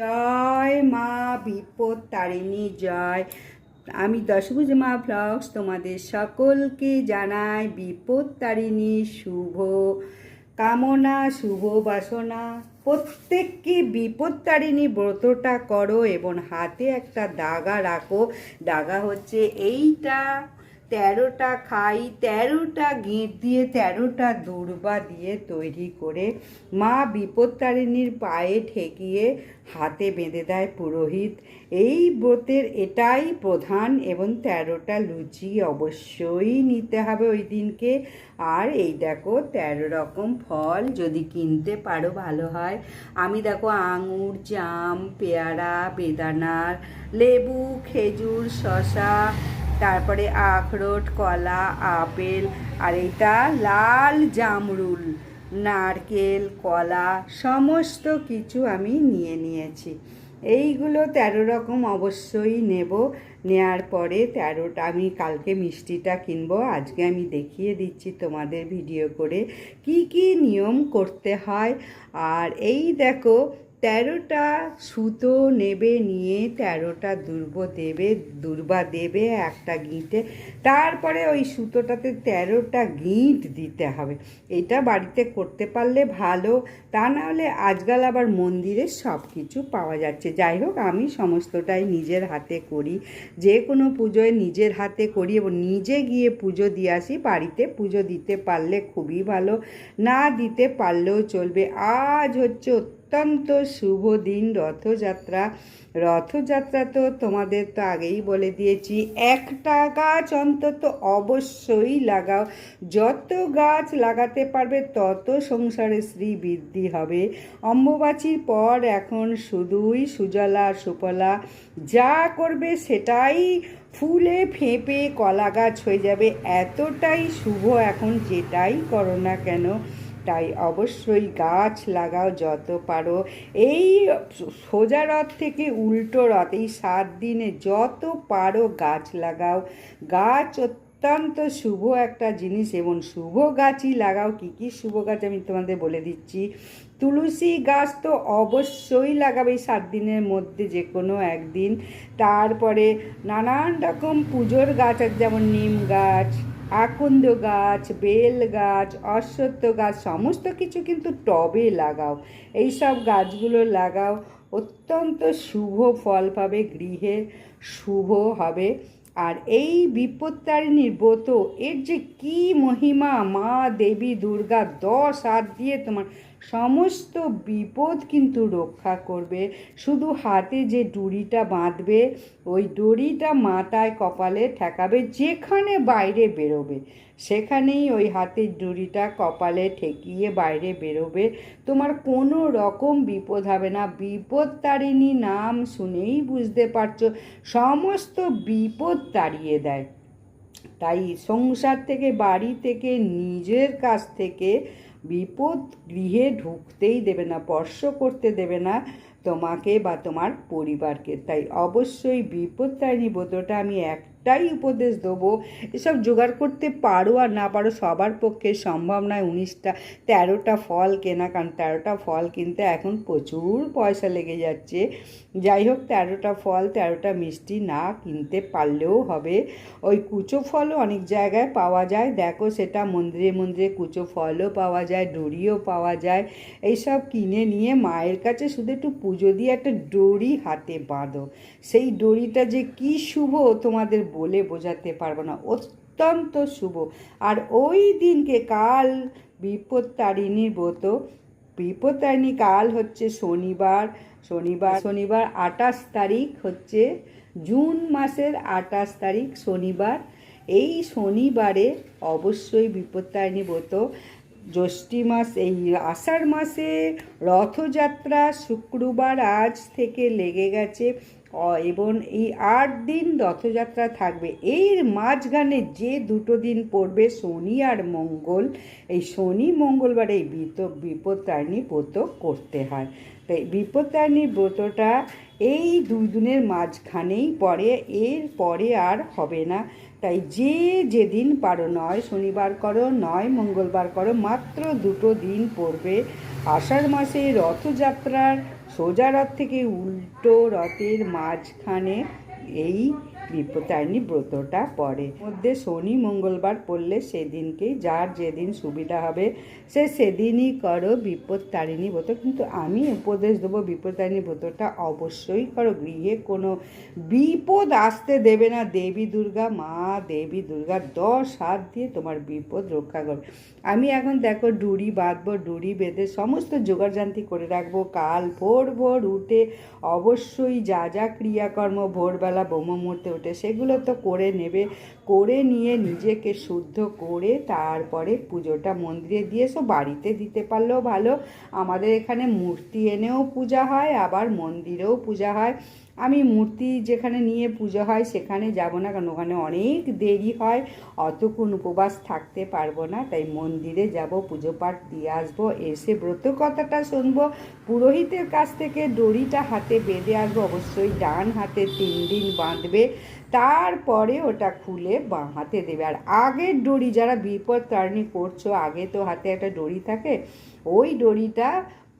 জয় মা বিপদ তারিণী জয়। আমি দশভুজ মা ব্লগস তোমাদের সকলকে জানাই বিপদ তারিণী শুভ কামনা, শুভ বাসনা। প্রত্যেককে বিপদ তারিণী ব্রতটা করো এবং হাতে একটা দাগা রাখো। দাগা হচ্ছে এইটা। তেরোটা খাই, তেরোটা গিঁট দিয়ে, তেরোটা দুর্বা দিয়ে তৈরি করে মা বিপত্তারিণীর পায়ে ঠেকিয়ে হাতে বেঁধে দেয় পুরোহিত। এই ব্রতের এটাই প্রধান এবং তেরোটা লুচি অবশ্যই নিতে হবে ওই দিনকে। আর এই দেখো, তেরো রকম ফল যদি কিনতে পারো ভালো হয়। আমি দেখো আঙুর, জাম, পেয়ারা, বেদানার, লেবু, খেজুর শশা তারপরে আখরোট, কলা, আপেল, আর এটা লাল জামরুল, নারকেল, কলা, সমস্ত কিছু আমি নিয়ে নিয়েছি। এইগুলো তেরো রকম অবশ্যই নেব। নেয়ার পরে তেরোটা, আমি কালকে মিষ্টিটা কিনবো। আজকে আমি দেখিয়ে দিচ্ছি তোমাদের ভিডিও করে কি কি নিয়ম করতে হয়। আর এই দেখো তেরোটা সুতো নেবে নিয়ে, তেরোটা দুর্ব দেবে, দুর্বা দেবে একটা গিঁটে। তারপরে ওই সুতোটাতে তেরোটা গিঁট দিতে হবে। এটা বাড়িতে করতে পারলে ভালো, তা না হলে আজকাল আবার মন্দিরে সব কিছু পাওয়া যাচ্ছে। যাই হোক, আমি সমস্তটাই নিজের হাতে করি। যে কোনো পুজোয় নিজের হাতে করি এবং নিজে গিয়ে পুজো দিয়ে আসি। বাড়িতে পুজো দিতে পারলে খুবই ভালো, না দিতে পারলেও চলবে। আজ হচ্ছে অত্যন্ত শুভ দিন, রথযাত্রা। রথযাত্রা তো তোমাদের তো আগেই বলে দিয়েছি, একটা গাছ অন্তত অবশ্যই লাগাও। যত গাছ লাগাতে পারবে, তত সংসারে শ্রী বৃদ্ধি হবে। অম্বুবাচীর পর এখন শুধুই সুজলা, সুফলা। যা করবে সেটাই ফুলে ফেঁপে কলা গাছ হয়ে যাবে। এতটাই শুভ এখন যেটাই করো না কেন। তাই অবশ্যই গাছ লাগাও যত পারো। এই সোজা রথ থেকে উল্টো রথ, এই সাত দিনে যত পারো গাছ লাগাও। গাছ অত্যন্ত শুভ একটা জিনিস এবং শুভ গাছই লাগাও। কী কী শুভ গাছ আমি তোমাদের বলে দিচ্ছি। তুলসী গাছ তো অবশ্যই লাগাবে সাত দিনের মধ্যে যে কোনো একদিন। তারপরে নানান রকম পুজোর গাছ যেমন নিম গাছ আকন্দ গাছ, বেল গাছ, অশ্বত্থ গাছ, সমস্ত কিছু কিন্তু টবে লাগাও। এই সব গাছগুলো লাগাও, অত্যন্ত শুভ ফল পাবে, গৃহে শুভ হবে। আর এই বিপত্তারিণীর ব্রত, এর যে কি মহিমা, মা, দেবী, দুর্গা, দশ হাত দিয়ে তোমার সমস্ত বিপদ কিন্তু রক্ষা করবে। শুধু হাতে যে ডুরিটা বাঁধবে, ওই ডরিটা মাথায় কপালে ঠেকাবে, যেখানে বাইরে বেরোবে। সেখানেই ওই হাতের ডুরিটা কপালে ঠেকিয়ে বাইরে বেরোবে। তোমার কোনো রকম বিপদ হবে না। বিপদ তারিণী নাম শুনেই বুঝতে পারছ, সমস্ত বিপদ তাড়িয়ে দেয়। তাই সংসার থেকে, বাড়ি থেকে, নিজের কাছ থেকে বিপদ গৃহে ঢুকতেই দেবে না, স্পর্শ করতে দেবে না তোমাকে বা তোমার পরিবারকে। তাই অবশ্যই বিপদ তাই নিবোধটা আমি একটাই উপদেশ দেবো, এসব জোগাড় করতে পারো আর না পারো সবার পক্ষে সম্ভব নয়। উনিশটা, তেরোটা ফল কেনা কারণ তেরোটা ফল কিনতে এখন প্রচুর পয়সা লেগে যাচ্ছে। যাই হোক, তেরোটা ফল, তেরোটা মিষ্টি না কিনতে পারলেও হবে। ওই কুচো ফলও অনেক জায়গায় পাওয়া যায়। দেখো সেটা মন্দিরে মন্দিরে কুচো ফলও পাওয়া যায়, ডরিও পাওয়া যায়। এইসব কিনে নিয়ে মায়ের কাছে শুধু একটু পুজো দিয়ে একটা ডরি হাতে বাঁধো। সেই ডরিটা যে কি শুভ তোমাদের বলে বোঝাতে পারব না। অত্যন্ত শুভ। আর ওই দিনকে কাল বিপত্তারিণীর ব্রত। বিপত্তারিণী কাল হচ্ছে শনিবার। শনিবার শনিবার আঠাশ তারিখ হচ্ছে জুন মাসের আঠাশ তারিখ শনিবার। এই শনিবারে অবশ্যই বিপত্তারিণী ব্রত। জ্যৈষ্ঠী মাস, এই আষাঢ় মাসে রথযাত্রা শুক্রবার আজ থেকে লেগে গেছে। এবং এই আট দিন রথযাত্রা থাকবে। এর মাঝখানে যে দুটো দিন পড়বে, শনি আর মঙ্গল। এই শনি, মঙ্গলবার এই বিপত্তারিণী ব্রত করতে হয়। তাই বিপত্তারিণী ব্রতটা এই দুই দিনের মাঝখানেই পড়ে, এর পরে আর হবে না। তাই যে যেদিন পারো, নয় শনিবার করো, নয় মঙ্গলবার করো, মাত্র দুটো দিন পড়বে। আষাঢ় মাসে রথযাত্রার সোজা রথ থেকে উল্টো রথের মাঝখানে এই বিপত্তারিণী ব্রতটা পড়ে। মধ্যে শনি মঙ্গলবার পড়লে সেদিনকেই, যার যেদিন সুবিধা হবে, সে সেদিনই করো বিপত্তারিণী ব্রত। কিন্তু আমি উপদেশ দেবো বিপত্তারিণী ব্রতটা অবশ্যই করো। গৃহে কোনো বিপদ আসতে দেবে না। দেবী দুর্গা, মা দেবী দুর্গা, দশ হাত দিয়ে তোমার বিপদ রক্ষা করবে। আমি এখন দেখো ডুরি বাঁধবো ডুরি বেঁধে সমস্ত যোগাযান্তি করে রাখব। কাল ভোর ভোর উঠে অবশ্যই যা যা ক্রিয়াকর্ম, ভোরবেলা ব্রহ্ম মুহূর্তে উঠে সেগুলো তো করে নেবে। করে নিয়ে নিজেকে শুদ্ধ করে তারপরে পুজোটা মন্দিরে দিয়ে এসো, বাড়িতে দিতে পারলেও ভালো। আমাদের এখানে মূর্তি এনেও পূজা হয়, আবার মন্দিরেও পূজা হয়। আমি মূর্তি যেখানে নিয়ে পুজো হয় সেখানে যাব না, কারণ ওখানে অনেক দেরি হয়। অতক্ষণ উপবাস থাকতে পারব না, তাই মন্দিরে যাব, পুজো পাঠ দিয়ে আসব, এসে ব্রত কথাটা শুনব। পুরোহিতের কাছ থেকে দড়িটা হাতে বেঁধে আসব, অবশ্যই ডান হাতে তিন দিন বাঁধবে। তারপরে ওটা খুলে বাঁ হাতে দেবে। আর আগের ডোরি যারা বিপদ তারণী করছ, আগে তো হাতে একটা ডোরি থাকে, ওই দড়িটা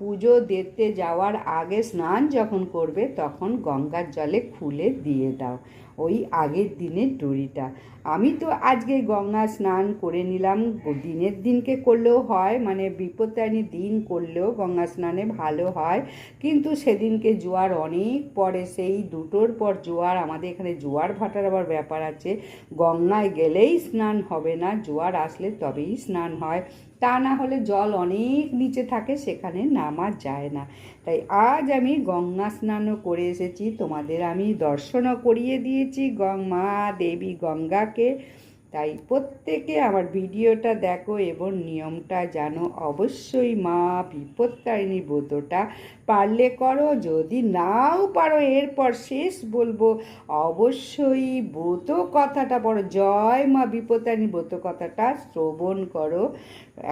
পুজো দিতে যাওয়ার আগে স্নান যখন করবে, তখন গঙ্গার জলে খুলে দিয়ে দাও। ওই আগের দিনের দড়িটা। আমি তো আজকে গঙ্গা স্নান করে নিলাম। দিনের দিনকে করলেও হয় মানে বিপত্তারিণী দিন করলেও গঙ্গা স্নানে ভালো হয়। কিন্তু সেদিনকে জোয়ার অনেক পরে সেই দুটোর পর জোয়ার, আমাদের এখানে জোয়ার ভাটার আবার ব্যাপার আছে। গঙ্গায় গেলেই স্নান হবে না। জোয়ার আসলে তবেই স্নান হয়। তা না হলে জল অনেক নিচে থাকে, সেখানে নামা যায় না। তাই আজ আমি গঙ্গা স্নানও করে এসেছি। তোমাদের আমি দর্শনও করিয়ে দিয়েছি। গং মা দেবী গঙ্গাকে তাই প্রত্যেকে আমার ভিডিওটা দেখো এবং নিয়মটা জানো। অবশ্যই মা বিপত্তারিণী ব্রতটা পারলে করো, যদি নাও পারো এরপর শেষ বলব। অবশ্যই ব্রত কথাটা পড়ো, জয় মা বিপত্তারিণী ব্রত কথাটা শ্রবণ করো।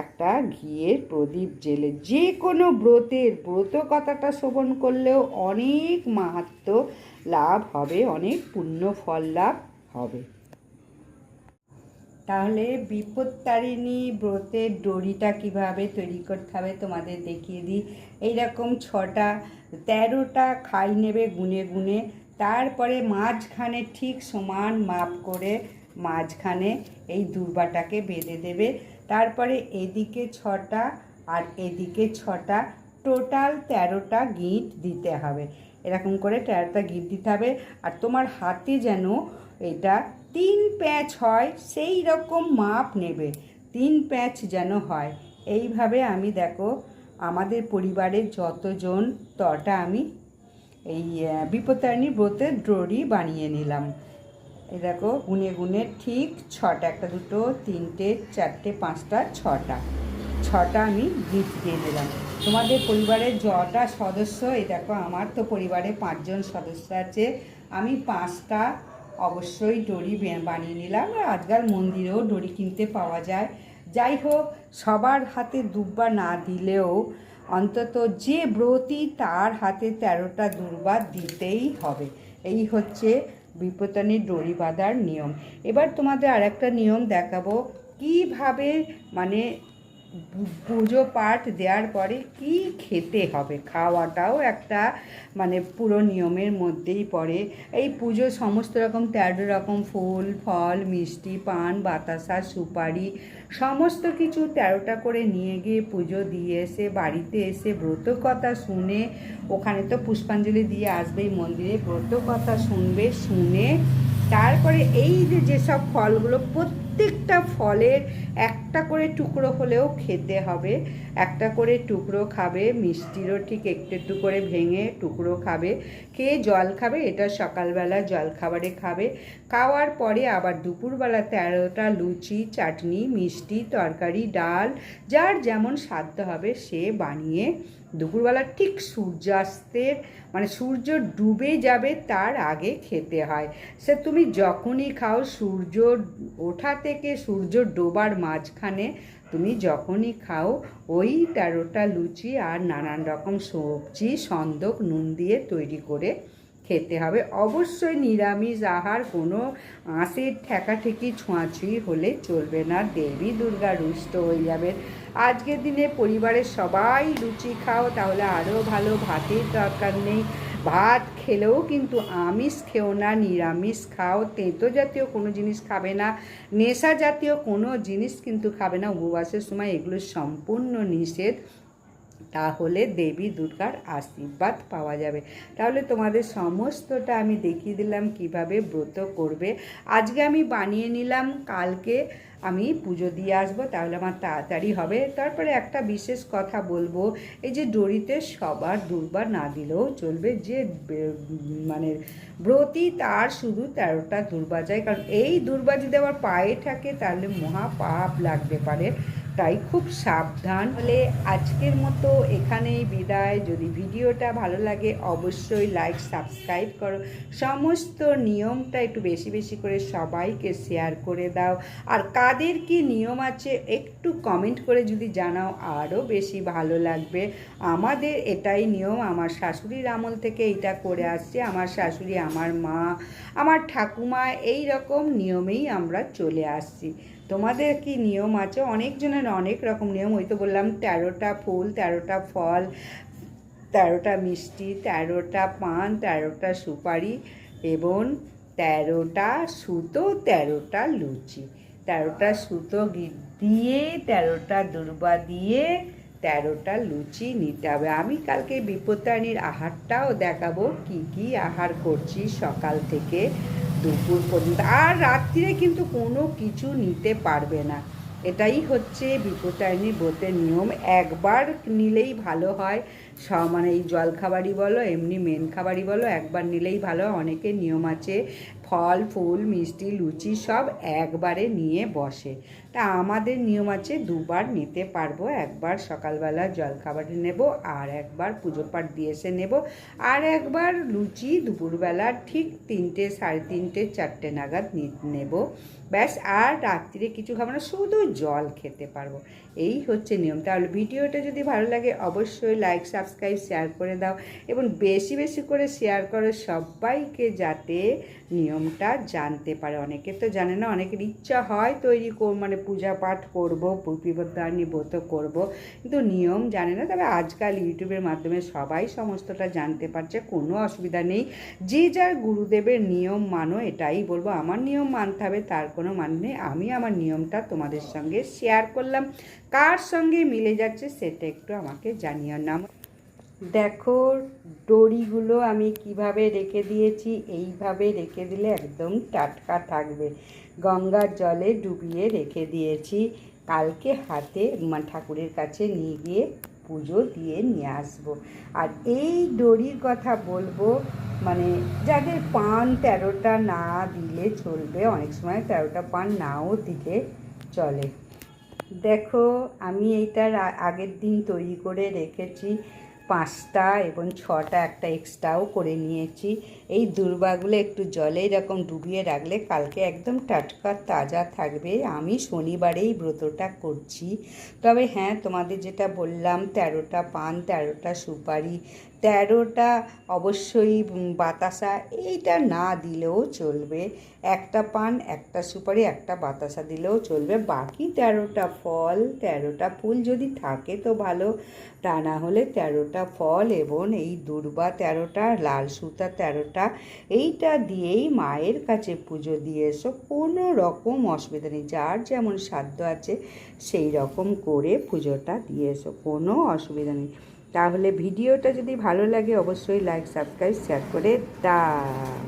একটা ঘিয়ের প্রদীপ জেলে যে কোনো ব্রতের ব্রত কথাটা শ্রবণ করলেও অনেক মাহাত্ম লাভ হবে, অনেক পুণ্য ফল লাভ হবে। তাহলে বিপত্তারিণী ব্রতের দড়িটা কীভাবে তৈরি করতে হবে তোমাদের দেখিয়ে দিই। এইরকম ছটা, তেরোটা খাই নেবে গুনে গুনে, তারপরে মাঝখানে ঠিক সমান মাপ করে মাঝখানে এই দুর্বাটাকে বেঁধে দেবে। তারপরে এদিকে ছটা আর এদিকে ছটা, টোটাল তেরোটা গিঁট দিতে হবে। এরকম করে তেরোটা গিট দিতে হবে। আর তোমার হাতে যেন এটা তিন প্যাঁচ হয়, সেই রকম মাপ নেবে। তিন প্যাঁচ যেন হয়। এইভাবে আমি দেখো, আমাদের পরিবারের যতজন তটা আমি এই বিপত্তারিণী ব্রতের ড্ররি বানিয়ে নিলাম। এই দেখো, গুনে গুনে ঠিক ছটা, একটা দুটো, তিনটে, চারটে, পাঁচটা, ছটা। ছটা আমি গিফট দিয়ে দিলাম। তোমাদের পরিবারের যটা সদস্য, এই দেখো, আমার তো পরিবারে পাঁচজন সদস্য আছে। আমি পাঁচটা অবশ্যই ডরি বানিয়ে নিলাম। আর আজকাল মন্দিরেও ডরি কিনতে পাওয়া যায়। যাই হোক, সবার হাতে দুব্বা না দিলেও অন্তত যে ব্রতী তার হাতে তেরোটা দুর্বা দিতেই হবে। এই হচ্ছে বিপত্তানির ডরি বাঁধার নিয়ম। এবার তোমাদের আরেকটা নিয়ম দেখাবো। কীভাবে মানে পুজো পাঠ দেওয়ার পরে কি খেতে হবে? খাওয়াটাও একটা মানে পুরো নিয়মের মধ্যেই পড়ে। এই পুজো সমস্ত রকম তেরো রকম ফুল, ফল, মিষ্টি, পান, বাতাসা, সুপারি, সমস্ত কিছু তেরোটা করে নিয়ে গিয়ে পুজো দিয়ে এসে, বাড়িতে এসে ব্রত কথা শুনে, ওখানে তো পুষ্পাঞ্জলি দিয়ে আসবেই মন্দিরে, ব্রত কথা শুনবে, শুনে তারপরে এই যে যেসব ফলগুলো প্রত্যেকটা ফলের একটা করে টুকরো হলেও খেতে হবে। একটা করে টুকরো খাবে, মিষ্টিরও ঠিক একটু একটু করে ভেঙে টুকরো খাবে। খেয়ে জল খাবে, এটা সকালবেলা জল খাবারে খাবে। খাওয়ার পরে আবার দুপুরবেলা তেরোটা লুচি, চাটনি, মিষ্টি, তরকারি, ডাল, যার যেমন সাধ্য হবে সে বানিয়ে দুপুরবেলা ঠিক সূর্যাস্তের মানে সূর্য ডুবে যাবে তার আগে খেতে হয়। সে তুমি যখনই খাও, সূর্য ওঠা থেকে সূর্য ডোবার মাঝখানে তুমি যখনই খাও, ওই তেরোটা লুচি আর নানান রকম সবজি, সন্দক, নুন দিয়ে তৈরি করে খেতে হবে। অবশ্যই নিরামিষ আহার, কোনো আঁশের ঠেকাঠেকি, ছোঁয়াছুঁই হলে চলবে না। দেবী দুর্গা রুষ্ট হয়ে যাবেন। আজকের দিনে পরিবারের সবাই লুচি খাও, তাহলে আরও ভালো ভাতের দরকার নেই। ভাত খেলেও কিন্তু আমিষ খেও না, নিরামিষ খাও। তেঁতো জাতীয় কোনো জিনিস খাবে না, নেশা জাতীয় কোনো জিনিস কিন্তু খাবে না। উপবাসের সময় এগুলো সম্পূর্ণ নিষেধ। তাহলে দেবী দুর্গার আশীর্বাদ পাওয়া যাবে। তাহলে তোমাদের সমস্তটা আমি দেখিয়ে দিলাম কীভাবে ব্রত করবে। আজকে আমি বানিয়ে নিলাম, কালকে আমি পুজো দিয়ে আসব, তাহলে আমার তাড়াতাড়ি হবে। তারপরে একটা বিশেষ কথা বলব, এই যে ডরিতে সবার দুর্বার না দিলেও চলবে, যে মানে ব্রতী তার শুধু তেরোটা দুর্বা যায়। কারণ এই দুর্বা যদি আবার পায়ে থাকে, তাহলে মহা পাপ লাগতে পারে। তাই খুব সাবধান। হলে আজকের মতো এখানেই বিদায়। যদি ভিডিওটা ভালো লাগে, অবশ্যই লাইক সাবস্ক্রাইব করো। সমস্ত নিয়মটা একটু বেশি বেশি করে সবাইকে শেয়ার করে দাও। আর কাদের কি নিয়ম আছে, একটু কমেন্ট করে যদি জানাও, আরও বেশি ভালো লাগবে। আমাদের এটাই নিয়ম। আমার শাশুড়ির আমল থেকে এইটা করে আসছে। আমার শাশুড়ি, আমার মা, আমার ঠাকুমা এই রকম নিয়মেই আমরা চলে আসছি। তোমাদের কি নিয়ম আছে? অনেকজনের অনেক রকম নিয়ম। ওই তো বললাম, তেরোটা ফুল, তেরোটা ফল, তেরোটা মিষ্টি, তেরোটা পান, তেরোটা সুপারি এবং তেরোটা সুতো, তেরোটা লুচি। তেরোটা সুতো দিয়ে, তেরোটা দুর্বা দিয়ে তেরোটা লুচি নিতে হবে। আমি কালকে বিপত্তারিণীর আহারটাও দেখাবো, কি কি আহার করছি সকাল থেকে। দুপুর পর্যন্ত। আর রাত্রিরে কিন্তু কোনো কিছু নিতে পারবে না। এটাই হচ্ছে বিপত্তারিণী ব্রতের নিয়ম। একবার নিলেই ভালো হয়। মানে এই জলখাবারই বলো, এমনি মেন খাবারই বলো, একবার নিলেই ভালো অনেকের নিয়ম আছে, ফল, ফুল, মিষ্টি, লুচি সব একবারে নিয়ে বসে। তা আমাদের নিয়ম আছে, দুবার নিতে পারব, একবার সকালবেলা জলখাবারে নেব, আর একবার পুজো পাঠ দিয়ে এসে নেব, আর একবার লুচি দুপুরবেলা ঠিক তিনটে, সাড়ে তিনটে, চারটে নাগাদ নেব। ব্যাস, আর রাত্রিরে কিছু খাব না, শুধু জল খেতে পারব। এই হচ্ছে নিয়ম। তাহলে ভিডিওটা যদি ভালো লাগে, অবশ্যই লাইক সাবস্ক্রাইব শেয়ার করে দাও এবং বেশি বেশি করে শেয়ার করো সবাইকে যাতে নিয়মটা জানতে পারে। অনেকে তো জানে না, অনেকের ইচ্ছা হয় তৈরি কর মানে পূজা পাঠ করব বিপদানি ব্রত করব, কিন্তু নিয়ম জানে না। তবে আজকাল ইউটিউবের মাধ্যমে সবাই সমস্তটা জানতে পারছে, কোনো অসুবিধা নেই। যে যার গুরুদেবের নিয়ম মানো, এটাই বলব। আমার নিয়ম মানতে হবে, তার কোনো মানে নেই। আমি আমার নিয়মটা তোমাদের সঙ্গে শেয়ার করলাম। কার সঙ্গে মিলে যাচ্ছে সেটা একটু আমাকে জানিও নাম দেখো, দড়িগুলো আমি কীভাবে রেখে দিয়েছি, এইভাবে রেখে দিলে একদম টাটকা থাকবে। গঙ্গার জলে ডুবিয়ে রেখে দিয়েছি। কালকে হাতে ঠাকুরের কাছে নিয়ে গিয়ে পুজো দিয়ে নিয়ে আসব। আর এই দড়ির কথা বলব মানে যাদের পান তেরোটা না দিলে চলবে, অনেক সময় তেরোটা পান নাও দিলে চলে। দেখো, আমি এইটার আগের দিন তৈরি করে রেখেছি পাঁচটা এবং ছটা, একটা এক্সট্রাও করে নিয়েছি। এই দুর্বাগুলো একটু জলে এরকম ডুবিয়ে রাখলে কালকে একদম টাটকা তাজা থাকবে। আমি শনিবারেই ব্রতটা করছি। তবে হ্যাঁ তোমাদের যেটা বললাম, তেরোটা পান, তেরোটা সুপারি তেরোটা অবশ্যই বাতাসা এইটা না দিলেও চলবে। একটা পান, একটা সুপারি, একটা বাতাসা দিলেও চলবে। বাকি তেরোটা ফল, তেরোটা ফুল যদি থাকে তো ভালো। তা না হলে তেরোটা ফল এবং এই দুর্বা তেরোটা, লাল সুতা তেরোটা, এইটা দিয়েই মায়ের কাছে পুজো দিয়ে এসো। কোনো রকম অসুবিধা নেই। যার যেমন সাধ্য আছে সেই রকম করে পুজোটা দিয়ে এসো। কোনো অসুবিধা নেই। তাহলে ভিডিওটা যদি ভালো লাগে অবশ্যই লাইক সাবস্ক্রাইব শেয়ার করে দাও।